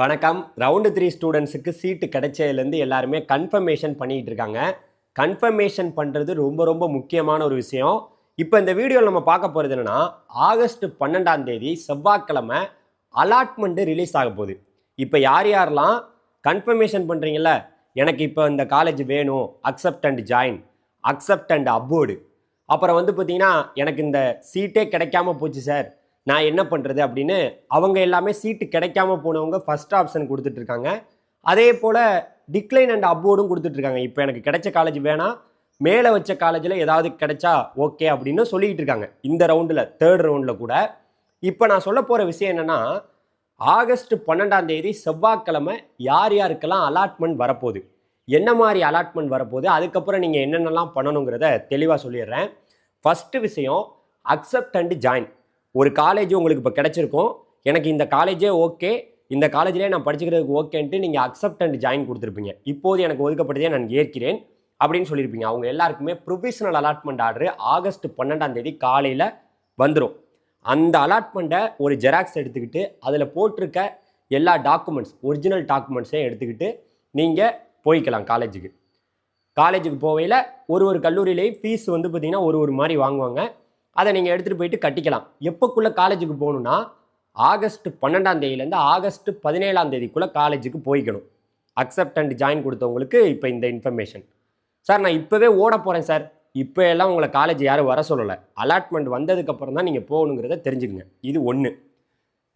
வணக்கம். Round three ஸ்டூடெண்ட்ஸுக்கு சீட்டு கிடைச்சதுலேருந்து எல்லாருமே கன்ஃபர்மேஷன் பண்ணிகிட்டு இருக்காங்க. கன்ஃபர்மேஷன் பண்ணுறது ரொம்ப ரொம்ப முக்கியமான ஒரு விஷயம். இப்போ இந்த வீடியோவில் நம்ம பார்க்க போகிறது என்னென்னா ஆகஸ்ட் பன்னெண்டாம் தேதி செவ்வாய்க்கிழமை அலாட்மெண்ட்டு ரிலீஸ் ஆக போகுது. இப்போ யார் யாரெல்லாம் கன்ஃபர்மேஷன் பண்ணுறீங்கள எனக்கு இப்போ இந்த காலேஜ் வேணும் accept and join accept and upward அப்புறம் வந்து பார்த்தீங்கன்னா எனக்கு இந்த சீட்டே கிடைக்காம போச்சு சார். நான் என்ன பண்ணுறது அப்படின்னு அவங்க எல்லாமே சீட்டு கிடைக்காம போனவங்க ஃபஸ்ட் ஆப்ஷன் கொடுத்துட்ருக்காங்க அதே போல் டிக்ளைன் அண்ட் அப்வோர்டும் கொடுத்துட்ருக்காங்க இப்போ எனக்கு கிடைச்ச காலேஜ் வேணாம் மேலே வச்ச காலேஜில் ஏதாவது கிடைச்சா ஓகே அப்படின்னு சொல்லிக்கிட்டு இருக்காங்க. இந்த ரவுண்டில் தேர்ட் ரவுண்டில் கூட. இப்போ நான் சொல்ல போகிற விஷயம் என்னென்னா ஆகஸ்ட் பன்னெண்டாம் தேதி செவ்வாய்க்கிழமை யார் யாருக்கெல்லாம் அலாட்மெண்ட் வரப்போகுது? என்ன மாதிரி அலாட்மெண்ட் வரப்போகுது? அதுக்கப்புறம் நீங்கள் என்னென்னலாம் பண்ணணுங்கிறத தெளிவாக சொல்லிடுறேன். ஃபஸ்ட்டு விஷயம் அக்செப்ட் அண்ட் ஜாயின் ஒரு காலேஜ் உங்களுக்கு இப்போ கிடச்சிருக்கும். எனக்கு இந்த காலேஜே ஓகே இந்த காலேஜ்லேயே நான் படிச்சுக்கிறதுக்கு ஓகேன்ட்டு நீங்கள் அக்செப்ட் அண்ட் ஜாயின் கொடுத்துருப்பீங்க. இப்போது எனக்கு ஒதுக்கப்பட்டதே நான் ஏற்கிறேன் அப்படின்னு சொல்லியிருப்பீங்க. அவங்க எல்லாருக்குமே ப்ரொவிஷனல் அலாட்மெண்ட் ஆர்டர் ஆகஸ்ட் பன்னெண்டாம் தேதி காலையில் வந்துடும் அந்த அலாட்மெண்ட்டை ஒரு ஜெராக்ஸ் எடுத்துக்கிட்டு அதில் போட்டிருக்க எல்லா டாக்குமெண்ட்ஸ் ஒரிஜினல் டாக்குமெண்ட்ஸையும் எடுத்துக்கிட்டு நீங்கள் போய்க்கலாம் காலேஜுக்கு காலேஜுக்கு போகையில் ஒரு ஒரு கல்லூரியிலேயும் ஃபீஸ் வந்து பார்த்திங்கன்னா ஒரு ஒரு மாதிரி வாங்குவாங்க. அதை நீங்கள் எடுத்துகிட்டு போயிட்டு கட்டிக்கலாம். எப்போக்குள்ளே காலேஜுக்கு போகணுன்னா ஆகஸ்ட் பன்னெண்டாம் தேதியிலேருந்து ஆகஸ்ட் பதினேழாம் தேதிக்குள்ளே காலேஜுக்கு போய்க்கணும். அக்செப்ட் அண்ட் ஜாயின் கொடுத்தவங்களுக்கு இப்போ இந்த இன்ஃபர்மேஷன் சார் நான் இப்போவே ஓட போகிறேன் சார் இப்போ எல்லாம் உங்களை காலேஜ் யாரும் வர சொல்லலை. அலாட்மெண்ட் வந்ததுக்கப்புறம் தான் நீங்கள் போகணுங்கிறத தெரிஞ்சுக்கங்க. இது ஒன்று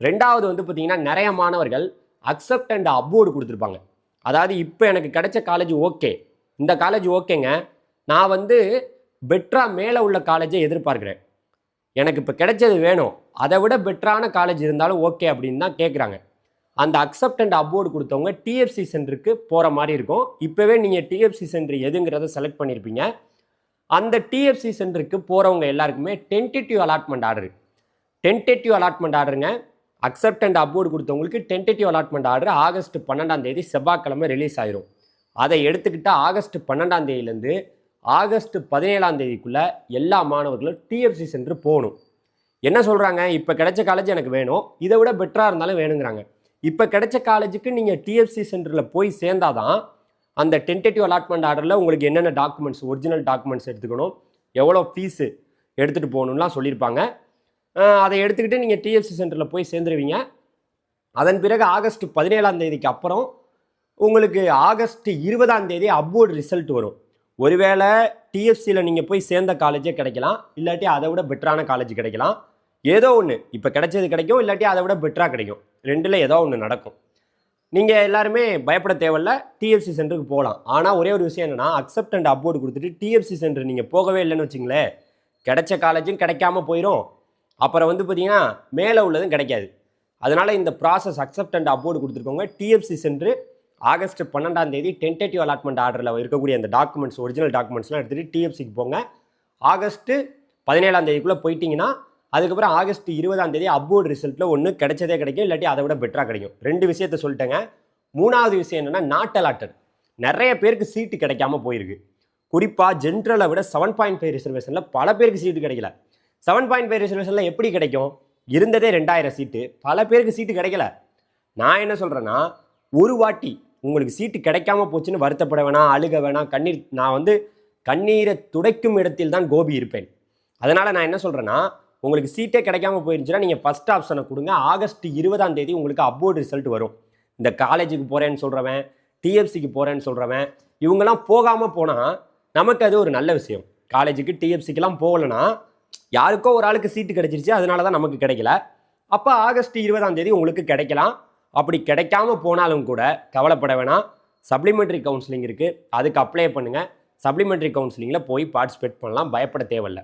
ரெண்டாவது வந்து பார்த்தீங்கன்னா நிறைய மாணவர்கள் அக்செப்ட் அண்ட் அப்போர்டு கொடுத்துருப்பாங்க. அதாவது இப்போ எனக்கு கிடைச்ச காலேஜ் ஓகே இந்த காலேஜ் ஓகேங்க நான் வந்து பெட்ரா மேலே உள்ள காலேஜை எதிர்பார்க்குறேன். எனக்கு இப்போ கிடைச்சது வேணும். அதை விட பெட்டரான காலேஜ் இருந்தாலும் ஓகே அப்படின்னு தான் கேட்குறாங்க அந்த அக்செப்ட் அண்ட் கொடுத்தவங்க டிஎஃப்சி சென்டருக்கு போகிற மாதிரி இருக்கும். இப்போவே நீங்கள் டிஎஃப்சி சென்டர் எதுங்கிறத செலக்ட் பண்ணியிருப்பீங்க அந்த டிஎஃப்சி சென்டருக்கு போகிறவங்க எல்லாருக்குமே tentative allotment order tentative allotment ஆர்டருங்க accept and கொடுத்தவங்களுக்கு டென்டேட்டிவ் அலாட்மெண்ட் ஆர்டர் ஆகஸ்ட் பன்னெண்டாம் தேதி செவ்வாய்க்கிழமை ரிலீஸ் ஆயிரும். அதை எடுத்துக்கிட்டால் ஆகஸ்ட் பன்னெண்டாம் தேதியிலேருந்து ஆகஸ்ட் பதினேழாம் தேதிக்குள்ளே எல்லா மாணவர்களும் டிஎஃப்சி சென்டர் போகணும். என்ன சொல்கிறாங்க இப்போ கிடைச்ச காலேஜ் எனக்கு வேணும். இதை விட பெட்டராக இருந்தாலும் வேணுங்கிறாங்க. இப்போ கிடைச்ச காலேஜுக்கு நீங்கள் டிஎஃப்சி சென்டரில் போய் சேர்ந்தாதான் அந்த டென்டேட்டிவ் அலாட்மெண்ட் ஆர்டரில் உங்களுக்கு என்னென்ன டாக்குமெண்ட்ஸ் ஒரிஜினல் டாக்குமெண்ட்ஸ் எடுத்துக்கணும் எவ்வளோ ஃபீஸு எடுத்துகிட்டு போகணும்லாம் சொல்லியிருப்பாங்க. அதை எடுத்துக்கிட்டு நீங்கள் டிஎஃப்சி சென்டரில் போய் சேர்ந்துருவீங்க. அதன் பிறகு ஆகஸ்ட் பதினேழாம் தேதிக்கு அப்புறம் உங்களுக்கு ஆகஸ்ட் இருபதாம் தேதி அப்வோர்டு ரிசல்ட் வரும். ஒருவேளை டிஎஃப்சியில் நீங்கள் போய் சேர்ந்த காலேஜே கிடைக்கலாம் இல்லாட்டி அதை விட பெட்டரான காலேஜ் கிடைக்கலாம். ஏதோ ஒன்று இப்போ கிடைச்சது கிடைக்கும் இல்லாட்டி அதை விட பெட்டராக கிடைக்கும். ரெண்டில் ஏதோ ஒன்று நடக்கும். நீங்கள் எல்லாருமே பயப்பட தேவையில்ல. டிஎஃப்சி சென்டருக்கு போகலாம். ஆனால் ஒரே ஒரு விஷயம் என்னென்னா அக்செப்ட் அண்ட் அப்வோர்டு கொடுத்துட்டு டிஎஃப்சி சென்டர் நீங்கள் போகவே இல்லைன்னு வச்சிங்களேன். கிடைச்ச காலேஜும் கிடைக்காம போயிடும் அப்புறம் வந்து பார்த்தீங்கன்னா மேலே உள்ளதும் கிடைக்காது. அதனால் இந்த ப்ராசஸ் அக்செப்ட் அண்ட் அப்வோர்டு கொடுத்துருக்கோங்க டிஎஃப்சி சென்டர் ஆகஸ்ட் பன்னெண்டாம் தேதி டென்டேட்டிவ் அலாட்மெண்ட் ஆர்டரில் இருக்கக்கூடிய அந்த டாக்குமெண்ட்ஸ் ஒரிஜினல் டாக்குமெண்ட்ஸ்லாம் எடுத்துகிட்டு டிஎஃப்சிக்கு போங்க. ஆகஸ்ட்டு பதினேழாம் தேதிக்குள்ளே போயிட்டிங்கன்னா அதுக்கப்புறம் ஆகஸ்ட் இருபதாம் தேதி அப்வோர்டு ரிசல்ட்டில் ஒன்று கிடைச்சதே கிடைக்கும் இல்லாட்டி அதை விட பெட்டராக கிடைக்கும். ரெண்டு விஷயத்த சொல்லிட்டேங்க. மூணாவது விஷயம் என்னென்னா நாட் அலாட்டட் நிறைய பேருக்கு சீட்டு கிடைக்காம போயிருக்கு. குறிப்பாக ஜென்ரலை விட செவன் பாயிண்ட் ஃபைவ் ரிசர்வேஷனில் பல பேருக்கு சீட்டு கிடைக்கல. செவன் பாயிண்ட் ஃபைவ் ரிசர்வேஷனில் எப்படி கிடைக்கும்? இருந்ததே ரெண்டாயிரம் சீட்டு பல பேருக்கு சீட்டு கிடைக்கல. நான் என்ன சொல்கிறேன்னா ஒரு வாட்டி உங்களுக்கு சீட்டு கிடைக்காம போச்சுன்னு வருத்தப்பட வேணாம் அழுக வேணாம். கண்ணீர் நான் வந்து கண்ணீரை துடைக்கும் இடத்தில் தான் கோபி இருப்பேன். அதனால் நான் என்ன சொல்கிறேன்னா உங்களுக்கு சீட்டே கிடைக்காம போயிருந்துச்சுன்னா நீங்கள் ஃபஸ்ட் ஆப்ஷனை கொடுங்க. ஆகஸ்ட் இருபதாம் தேதி உங்களுக்கு அப்போர்டு ரிசல்ட் வரும். இந்த காலேஜுக்கு போகிறேன்னு சொல்கிறவன் டிஎஃப்சிக்கு போகிறேன்னு சொல்கிறவன் இவங்கெல்லாம் போகாமல் போனால் நமக்கு அது ஒரு நல்ல விஷயம். காலேஜுக்கு டிஎஃப்சிக்கெலாம் போகலைன்னா யாருக்கோ ஒரு ஆளுக்கு சீட்டு கிடைச்சிருச்சு அதனால தான் நமக்கு கிடைக்கல. அப்போ ஆகஸ்ட் இருபதாம் தேதி உங்களுக்கு கிடைக்கலாம். அப்படி கிடைக்காம போனாலும் கூட கவலைப்பட வேணாம். சப்ளிமெண்ட்ரி கவுன்சிலிங் இருக்குது அதுக்கு அப்ளை பண்ணுங்கள் சப்ளிமெண்ட்ரி கவுன்சிலிங்கில் போய் பார்ட்டிசிபேட் பண்ணலாம். பயப்பட தேவையில்ல.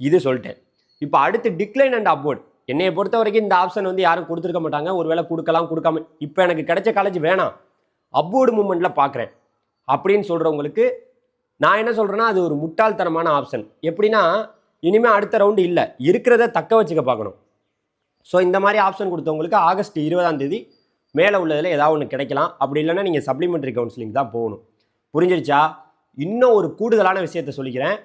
இது சொல்லிட்டேன். இப்போ அடுத்து டிக்ளைன் அண்ட் அப்வோர்ட் என்னையை பொறுத்த வரைக்கும் இந்த ஆப்ஷன் வந்து யாரும் கொடுத்துருக்க மாட்டாங்க. ஒருவேளை கொடுக்கலாம் கொடுக்காம. இப்போ எனக்கு கிடைச்ச காலேஜ் வேணாம். அப்வோர்டு மூமெண்ட்டில் பார்க்குறேன். அப்படின்னு சொல்கிறவங்களுக்கு நான் என்ன சொல்கிறேன்னா அது ஒரு முட்டாள்தனமான ஆப்ஷன் எப்படின்னா இனிமேல் அடுத்த ரவுண்டு இல்லை. இருக்கிறத தக்க வச்சுக்க பார்க்கணும். ஸோ இந்த மாதிரி ஆப்ஷன் கொடுத்தவங்களுக்கு ஆகஸ்ட் இருபதாம் தேதி மேலே உள்ளதில் ஏதாவது ஒன்று கிடைக்கலாம். அப்படி இல்லைன்னா நீங்கள் சப்ளிமெண்ட்ரி கவுன்சிலிங் தான் போகணும். புரிஞ்சிருச்சா? இன்னும் ஒரு கூடுதலான விஷயத்த சொல்லிக்கிறேன்.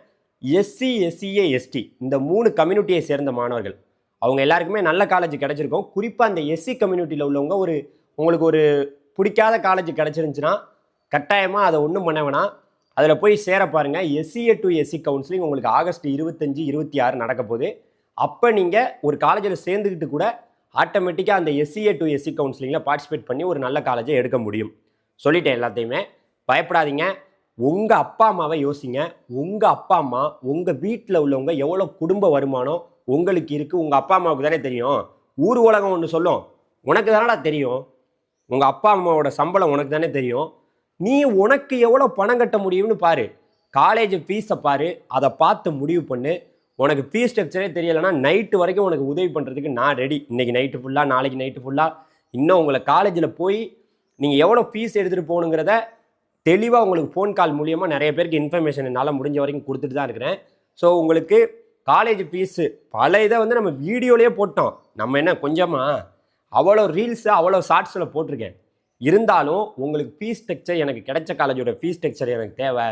எஸ்சி எஸ்சிஏ எஸ்டி இந்த மூணு கம்யூனிட்டியை சேர்ந்த மாணவர்கள். அவங்க எல்லாருக்குமே நல்ல காலேஜ் கிடச்சிருக்கும். குறிப்பாக அந்த எஸ்சி கம்யூனிட்டியில் உள்ளவங்க ஒரு உங்களுக்கு ஒரு பிடிக்காத காலேஜ் கிடச்சிருந்துச்சுன்னா கட்டாயமாக அதை ஒன்றும் பண்ண வேணாம். அதில் போய் சேர பாருங்கள் எஸ்சிஏ டு எஸ்சி கவுன்சிலிங் உங்களுக்கு ஆகஸ்ட் இருபத்தஞ்சி இருபத்தி ஆறு நடக்க போகுது. அப்போ நீங்கள் ஒரு காலேஜில் சேர்ந்துக்கிட்டு கூட ஆட்டோமேட்டிக்காக அந்த எஸ்சிஏ டு எஸ்சி கவுன்சிலிங்கில் பார்ட்டிசிபேட் பண்ணி ஒரு நல்ல காலேஜை எடுக்க முடியும். சொல்லிட்டேன் எல்லாத்தையுமே. பயப்படாதீங்க. உங்கள் அப்பா அம்மாவை யோசிங்க. உங்கள் அப்பா அம்மா உங்கள் வீட்டில் உள்ளவங்க எவ்வளோ குடும்ப வருமானம் உங்களுக்கு இருக்குது உங்கள் அப்பா அம்மாவுக்கு தானே தெரியும். ஊர் உலகம் ஒன்று சொல்லும். உனக்கு தானடா தெரியும். உங்கள் அப்பா அம்மாவோட சம்பளம் உனக்கு தானே தெரியும். நீ உனக்கு எவ்வளோ பணம் கட்ட முடியும்னு பாரு. காலேஜ் ஃபீஸை பாரு. அதை பார்த்து முடிவு பண்ணு. உனக்கு ஃபீஸ் ஸ்ட்ரக்சரே தெரியலைன்னா நைட்டு வரைக்கும் உனக்கு உதவி பண்ணுறதுக்கு நான் ரெடி இன்றைக்கி நைட்டு ஃபுல்லாக நாளைக்கு நைட்டு ஃபுல்லாக இன்னும் உங்களை காலேஜில் போய் நீங்கள் எவ்வளோ ஃபீஸ் எடுத்துகிட்டு போகணுங்கிறத தெளிவாக உங்களுக்கு ஃபோன் கால் மூலியமாக நிறைய பேருக்கு இன்ஃபர்மேஷன் என்னால் முடிஞ்ச வரைக்கும் கொடுத்துட்டு தான் இருக்கிறேன். ஸோ உங்களுக்கு காலேஜ் ஃபீஸு பல இதை வந்து நம்ம வீடியோலேயே போட்டோம். நம்ம என்ன கொஞ்சமாக அவ்வளோ ரீல்ஸு அவ்வளோ ஷார்ட்ஸில் போட்டிருக்கேன். இருந்தாலும் உங்களுக்கு ஃபீஸ் ஸ்ட்ரக்சர் எனக்கு கிடைச்ச காலேஜோட ஃபீஸ் ஸ்ட்ரக்சர் எனக்கு தேவை.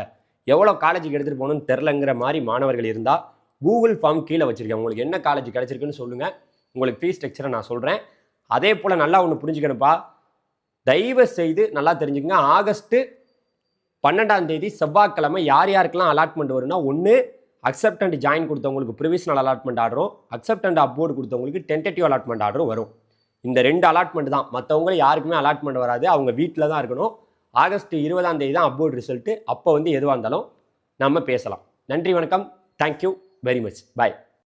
எவ்வளோ காலேஜுக்கு எடுத்துகிட்டு போகணும்னு தெரிலங்கிற மாதிரி மாணவர்கள் இருந்தால் கூகுள் ஃபார்ம் கீழே வச்சுருக்கேன். உங்களுக்கு என்ன காலேஜ் கிடச்சிருக்குன்னு சொல்லுங்கள் உங்களுக்கு ஃபீஸ் ஸ்ட்ரக்சரை நான் சொல்கிறேன் அதே போல் நல்லா ஒன்று புரிஞ்சுக்கணும்ப்பா தயவு செய்து நல்லா தெரிஞ்சுக்கங்க. ஆகஸ்ட்டு பன்னெண்டாம் தேதி செவ்வாய்க்கிழமை யார் யாருக்கெல்லாம் அலாட்மெண்ட் வரும்னா ஒன்று அக்செப்டன்ட் ஜாயின் கொடுத்தவங்களுக்கு ப்ரிவிஷனல் அலாட்மெண்ட் ஆர்டரும் அக்செப்டன்ட் அப்வோர்டு கொடுத்தவங்களுக்கு டென்டேட்டிவ் அலாட்மெண்ட் ஆர்டரும் வரும். இந்த ரெண்டு அலாட்மெண்ட் தான். மற்றவங்களும் யாருக்குமே அலாட்மெண்ட் வராது. அவங்க வீட்டில் தான் இருக்கணும். ஆகஸ்ட் இருபதாம் தேதி தான் அப்வோர்ட் ரிசல்ட்டு அப்போ வந்து எதுவாக இருந்தாலும் நம்ம பேசலாம். நன்றி வணக்கம். Thank you very much bye